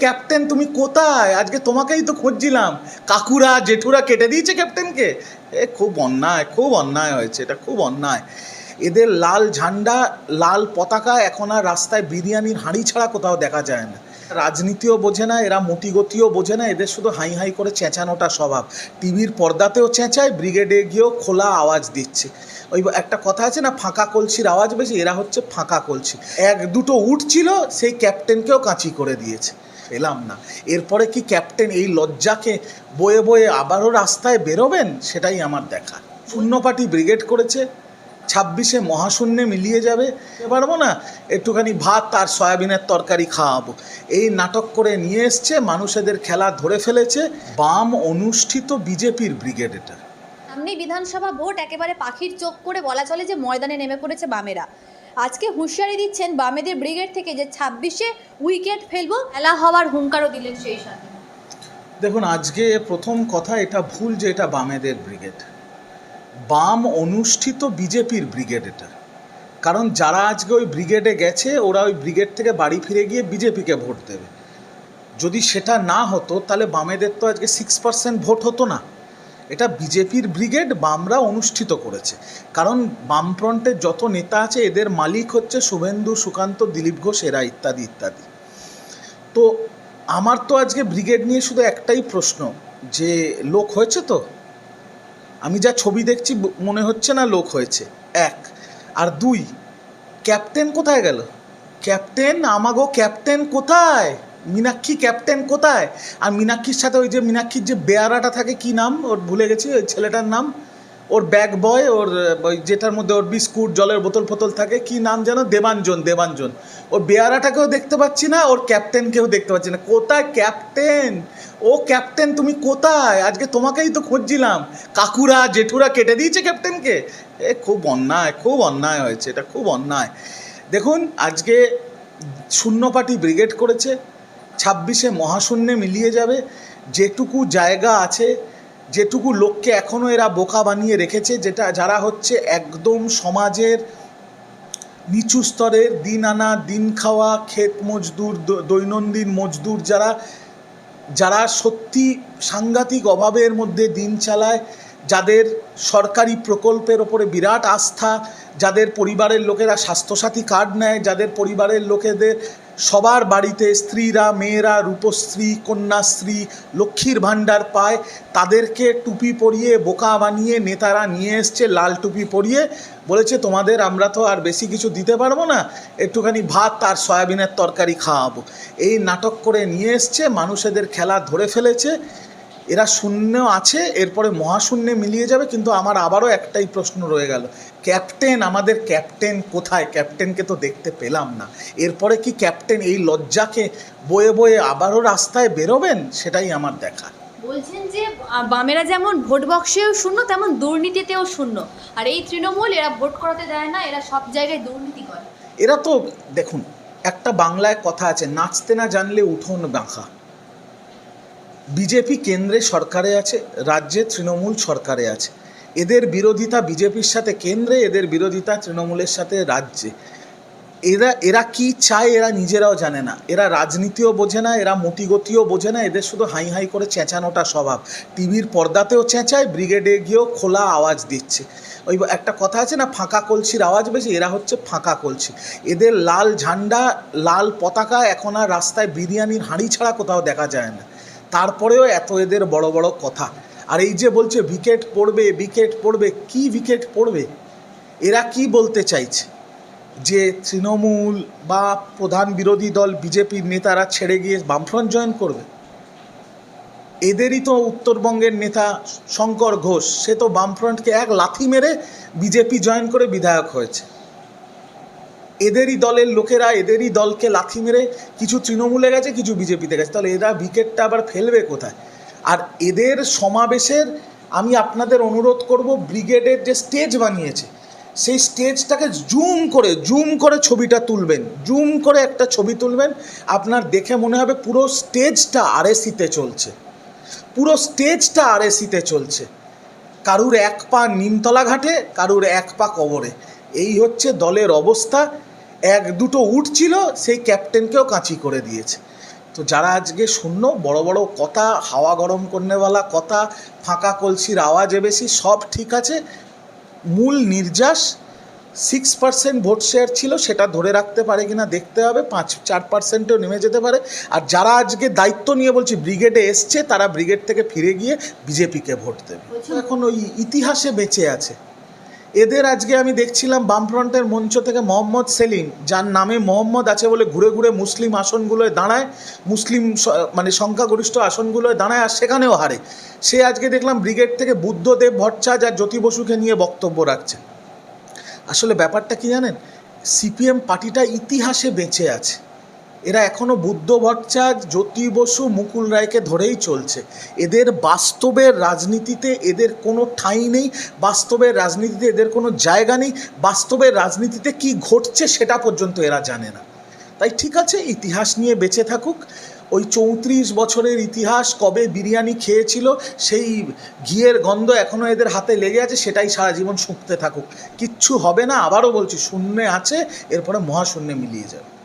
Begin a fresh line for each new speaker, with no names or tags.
Captain, তুমি কোথায়? আজকে তোমাকেই তো খুঁজছিলাম। কাকুরা, জেঠুরা কেটে দিয়েছে ক্যাপ্টেনকে? এ, খুব অন্যায় খুব অন্যায় হয়েছে, এটা খুব অন্যায়। এদের লাল ঝান্ডা, লাল পতাকা, এখন আর রাস্তায় বিরিয়ানির হাঁড়ি ছাড়া কোথাও দেখা যায় না। রাজনীতিও বোঝে না, এরা মতিগতিও বোঝে না, এদের শুধু হাই হাই করে চেঁচানোটা স্বভাব। টিভির পর্দাতেও চেঁচায়, ব্রিগেডে গিয়েও খোলা আওয়াজ দিচ্ছে। ওই একটা কথা আছে না, ফাঁকা কলসির আওয়াজ বেশি, এরা হচ্ছে ফাঁকা কলসি। এক দুটো উঠছিল সেই ক্যাপ্টেনকেও কাঁচি করে দিয়েছে। পেলাম না। এরপরে কি ক্যাপ্টেন এই লজ্জাকে বয়ে বয়ে আবারও রাস্তায় বেরোবেন? সেটাই আমার দেখা। শূন্যপাটি ব্রিগেড করেছে, ছাব্বিশে মহাশূন্যে মিলিয়ে যাবে। পারব না, একটুখানি ভাত আর সয়াবিনের তরকারি খাওয়াবো। এই নাটক করে নিয়ে এসছে, মানুষেদের খেলা ধরে ফেলেছে বাম অনুষ্ঠিত বিজেপির ব্রিগেড এটা।
সামনেই বিধানসভা ভোট, একেবারে পাখির চোখ করে বলা চলে যে ময়দানে নেমে পড়েছে বামেরা। আজকে হুঁশিয়ারি দিচ্ছেন বামেদের ব্রিগেড থেকে যে ছাব্বিশে উইকেট ফেলব, খেলা হওয়ার হুঙ্কারও দিলেন সেই সাথে।
দেখুন, আজকে প্রথম কথা, এটা ভুল যে এটা বামেদের ব্রিগেড। বাম অনুষ্ঠিত বিজেপির ব্রিগেড এটা। কারণ যারা আজকে ওই ব্রিগেডে গেছে, ওরা ওই ব্রিগেড থেকে বাড়ি ফিরে গিয়ে বিজেপিকে ভোট দেবে। যদি সেটা না হতো, তাহলে বামেদের তো আজকে সিক্স পার্সেন্ট ভোট হতো না। এটা বিজেপির ব্রিগেড বামরা অনুষ্ঠিত করেছে। কারণ বামফ্রন্টের যত নেতা আছে, এদের মালিক হচ্ছে শুভেন্দু, সুকান্ত, দিলীপ ঘোষ, এরা ইত্যাদি ইত্যাদি। তো আমার তো আজকে ব্রিগেড নিয়ে শুধু একটাই প্রশ্ন, যে লোক হয়েছে তো? আমি যা ছবি দেখছি মনে হচ্ছে না লোক হয়েছে। এক। আর দুই, ক্যাপ্টেন কোথায় গেল? ক্যাপ্টেন, আমাগো ক্যাপ্টেন কোথায়? মীনাক্ষী ক্যাপ্টেন কোথায়? আর মীনাক্ষীর সাথে ওই যে মীনাক্ষীর যে বেয়ারাটা থাকে, কি নাম? ওর ভুলে গেছি, ওই ছেলেটার নাম? ওর ব্যাগ বয় ওর যেটার মধ্যে ওর বিস্কুট, জলের বোতল ফোতল থাকে, কি নাম যেন? দেবাঞ্জন দেবাঞ্জন। ওর বেয়ারাটাকেও দেখতে পাচ্ছি না, ওর ক্যাপ্টেনকেও দেখতে পাচ্ছি না। কোথায় ক্যাপ্টেন? ও ক্যাপ্টেন, তুমি কোথায়? আজকে তোমাকেই তো খুঁজছিলাম। কাকুরা, জেঠুরা কেটে দিয়েছে ক্যাপ্টেনকে। এ, খুব অন্যায় খুব অন্যায় হয়েছে, এটা খুব অন্যায়। দেখুন, আজকে শূন্য শূন্যপাটি ব্রিগেড করেছে ছাব্বিশে মহাশূন্যে মিলিয়ে যাবে। যেটুকু জায়গা আছে, যেটুকু লোককে এখনও এরা বোকা বানিয়ে রেখেছে, যেটা যারা হচ্ছে একদম সমাজের নিচু স্তরের দিন আনা, দিন খাওয়া, ক্ষেত মজদুর দৈনন্দিন মজদুর যারা যারা সত্যি সাংঘাতিক অভাবের মধ্যে দিন চালায় যাদের সরকারি প্রকল্পের ওপরে বিরাট আস্থা, যাদের পরিবারের লোকেরা স্বাস্থ্যসাথী কার্ড নেয়, যাদের পরিবারের লোকেদের সবার বাড়িতে স্ত্রীরা, মেয়েরা, রূপশ্রী, কন্যাশ্রী, লক্ষ্মীর ভাণ্ডার পায়, তাদেরকে টুপি পরিয়ে, বোকা বানিয়ে নেতারা নিয়ে এসছে, লাল টুপি পরিয়ে। বলেছে, তোমাদের আমরা তো আর বেশি কিছু দিতে পারব না, একটুখানি ভাত আর সয়াবিনের তরকারি খাওয়াবো। এই নাটক করে নিয়ে এসছে মানুষেদের খেলা ধরে ফেলেছে। এরা শূন্য আছে এরপরে মহাশূন্যে মিলিয়ে যাবে কিন্তু আমার আবারও একটাই প্রশ্ন রয়ে গেল। ক্যাপ্টেন আমাদের ক্যাপ্টেন কোথায়? ক্যাপ্টেনকে তো দেখতে পেলাম না। এরপরে কি ক্যাপ্টেন এই লজ্জাকে বয়ে বয়ে আবারও রাস্তায় বেরোবেন? সেটাই আমার দেখা।
বলছেন যে বামেরা যেমন ভোট বক্সেও শূন্য তেমন দুর্নীতিতেও শূন্য। আর এই তৃণমূল এরা ভোট করাতে দেয় না এরা সব জায়গায় দুর্নীতি করে।
এরা তো দেখুন একটা বাংলায় কথা আছে নাচতে না জানলে উঠোন বাঁকা। বিজেপি কেন্দ্রে সরকারে আছে, রাজ্যে তৃণমূল সরকারে আছে। এদের বিরোধিতা বিজেপির সাথে কেন্দ্রে, এদের বিরোধিতা তৃণমূলের সাথে রাজ্যে। এরা এরা কি চায় এরা নিজেরাও জানে না। এরা রাজনীতিও বোঝে না, এরা মতিগতিও বোঝে না, এদের শুধু হাই হাই করে চেঁচানোটা স্বভাব। টিভির পর্দাতেও চেঁচায়, ব্রিগেডে গিয়েও খোলা আওয়াজ দিচ্ছে। ওই একটা কথা আছে না, ফাঁকা কলসির আওয়াজ বেশি, এরা হচ্ছে ফাঁকা কলসি। এদের লাল ঝান্ডা, লাল পতাকা এখন আর রাস্তায় বিরিয়ানির হাঁড়ি ছাড়া কোথাও দেখা যায় না। তারপরেও এত এদের বড় বড় কথা। আর এই যে বলছে উইকেট পড়বে উইকেট পড়বে কি উইকেট পড়বে? এরা কি বলতে চাইছে? যে তৃণমূল বা প্রধান বিরোধী দল বিজেপির নেতারা ছেড়ে গিয়ে বামফ্রন্ট জয়েন করবে? এদেরই তো উত্তরবঙ্গের নেতা শঙ্কর ঘোষ, সে তো বামফ্রন্টকে এক লাথি মেরে বিজেপি জয়েন করে বিধায়ক হয়েছে। এদেরই দলের লোকেরা, এদেরই দলকে লাথি মেরে কিছু তৃণমূলে গেছে, কিছু বিজেপিতে গেছে। তাহলে এরা উইকেটটা আবার ফেলবে কোথায়? আর এদের সমাবেশের আমি আপনাদের অনুরোধ করব, ব্রিগেডের যে স্টেজ বানিয়েছে, সেই স্টেজটাকে জুম করে জুম করে ছবিটা তুলবেন। জুম করে একটা ছবি তুলবেন, আপনার দেখে মনে হবে পুরো স্টেজটা আরএসিতে চলছে। পুরো স্টেজটা আরএসিতে চলছে। কারুর এক পা নিমতলা ঘাটে, কারুর এক পা কবরে। এই হচ্ছে দলের অবস্থা। এক দুটো উঠছিল সেই ক্যাপ্টেনকেও কাঁচি করে দিয়েছে। তো তো যারা আজকে শূন্য বড় বড় কথা হাওয়া গরম করনেওয়ালা কথা ফাঁকা কলসির আওয়াজে বেশি সব ঠিক আছে। মূল নির্যাস সিক্স পার্সেন্ট ভোট শেয়ার ছিল সেটা ধরে রাখতে পারে কিনা দেখতে হবে পাঁচ চার পার্সেন্টেও নেমে যেতে পারে। আর যারা আজকে দায়িত্ব নিয়ে বলছি ব্রিগেডে এসছে তারা ব্রিগেড থেকে ফিরে গিয়ে বিজেপিকে ভোট দেবে। এখন ওই ইতিহাসে বেঁচে আছে। এদের আজকে আমি দেখছিলাম বামফ্রন্টের মঞ্চ থেকে মোহাম্মদ সেলিম, যার নামে মোহাম্মদ আছে বলে ঘুরে ঘুরে মুসলিম আসনগুলোয় দাঁড়ায়, মুসলিম মানে সংখ্যাগরিষ্ঠ আসনগুলোয় দাঁড়ায় আর সেখানেও হারে। সে আজকে দেখলাম ব্রিগেড থেকে বুদ্ধদেব ভট্টাচার্য আর জ্যোতি বসুকে নিয়ে বক্তব্য রাখছে। আসলে ব্যাপারটা কি জানেন? সিপিএম পার্টিটা ইতিহাসে বেঁচে আছে। এরা এখনও বুদ্ধ ভট্টাচার্য, জ্যোতি বসু, মুকুল রায়কে ধরেই চলছে। এদের বাস্তবের রাজনীতিতে এদের কোনো ঠাঁই নেই, বাস্তবের রাজনীতিতে এদের কোনো জায়গা নেই, বাস্তবের রাজনীতিতে কি ঘটছে সেটা পর্যন্ত এরা জানে না। তাই ঠিক আছে, ইতিহাস নিয়ে বেঁচে থাকুক। ওই চৌত্রিশ বছরের ইতিহাস, কবে বিরিয়ানি খেয়েছিল, সেই ঘিয়ের গন্ধ এখনও এদের হাতে লেগে আছে, সেটাই সারা জীবন শুঁকতে থাকুক। কিচ্ছু হবে না, আবারও বলছি, শূন্যে আছে, এরপরে মহাশূন্যে মিলিয়ে যাবে।